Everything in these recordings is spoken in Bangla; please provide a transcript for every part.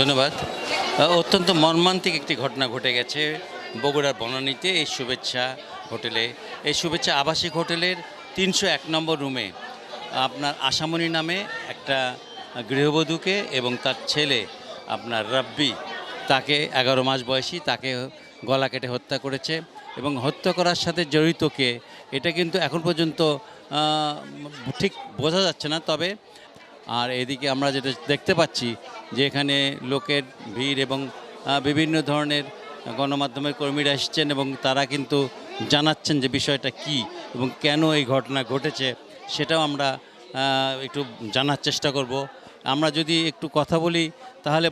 ধন্যবাদ। অত্যন্ত মর্মান্তিক একটি ঘটনা ঘটে গেছে বগুড়ার বনানীতে এই শুভেচ্ছা হোটেলে। এই শুভেচ্ছা আবাসিক হোটেলের তিনশো এক নম্বর রুমে আপনার আশামণি নামে একটা গৃহবধূকে এবং তার ছেলে আপনার রাব্বি, তাকে এগারো মাস বয়সী, তাকে গলা কেটে হত্যা করেছে এবং হত্যা করার সাথে জড়িতকে, এটা কিন্তু এখন পর্যন্ত ঠিক বোঝা যাচ্ছে না। তবে আর এদিকে আমরা যেটা দেখতে পাচ্ছি যে এখানে লোকের ভিড় এবং বিভিন্ন ধরনের গণমাধ্যমের কর্মীরা এসছেন এবং তারা কিন্তু জানাচ্ছেন যে বিষয়টা কি এবং কেন এই ঘটনা ঘটেছে সেটাও আমরা একটু জানার চেষ্টা করব। আমরা যদি একটু কথা বলি তাহলে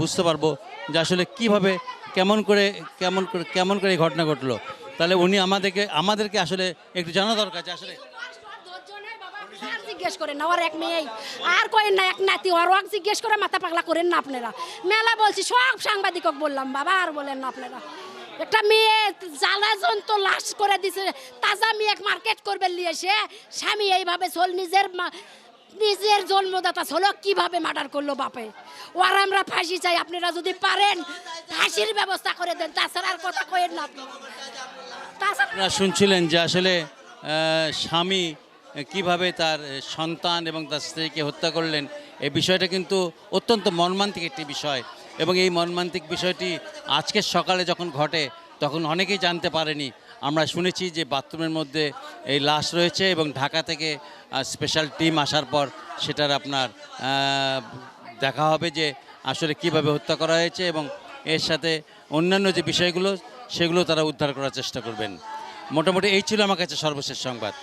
বুঝতে পারব যে আসলে কীভাবে, কেমন করে কেমন করে কেমন করে এই ঘটনা ঘটলো। তাহলে উনি আমাদেরকে আমাদেরকে আসলে একটু জানা দরকার যে আসলে আর জিজ্ঞেস করেন না, ওর এক মেয়েই আর করেন না, এক নাতি, ওর ওয়াক জিজ্ঞেস করে মাথা পাগলা করেন না আপনারা। মেলা বলছি, সব সাংবাদিকক বললাম, বাবা, আর বলেন না আপনারা। একটা মেয়ে জ্বালা জন্ত লাশ করে দিছে, তাজা মেয়ে মার্কেট করবে নিয়ে সে স্বামী এইভাবে চল নিজের নিজের জন্মদাতা হলো কীভাবে মার্ডার করল বাপে? ওর আমরা ফাঁসি চাই, আপনারা যদি পারেন, ফাঁসির ব্যবস্থা করে দেন, তাছাড়া আর কথা কয়েন না আপনারা। শুনছিলেন যে আসলে স্বামী কীভাবে তার সন্তান এবং তার স্ত্রীকে হত্যা করলেন এই বিষয়টা কিন্তু অত্যন্ত মর্মান্তিক একটি বিষয়। এবং এই মর্মান্তিক বিষয়টি আজকের সকালে যখন ঘটে, তখন অনেকেই জানতে পারেনি। আমরা শুনেছি যে বাথরুমের মধ্যে এই লাশ রয়েছে এবং ঢাকা থেকে স্পেশাল টিম আসার পর সেটার আপনার দেখা হবে যে আসলে কীভাবে হত্যা করা হয়েছে এবং এর সাথে অন্যান্য যে বিষয়গুলো, সেগুলো তারা উদ্ধার করার চেষ্টা করবেন। মোটামুটি এই ছিল আমার কাছে সর্বশেষ সংবাদ।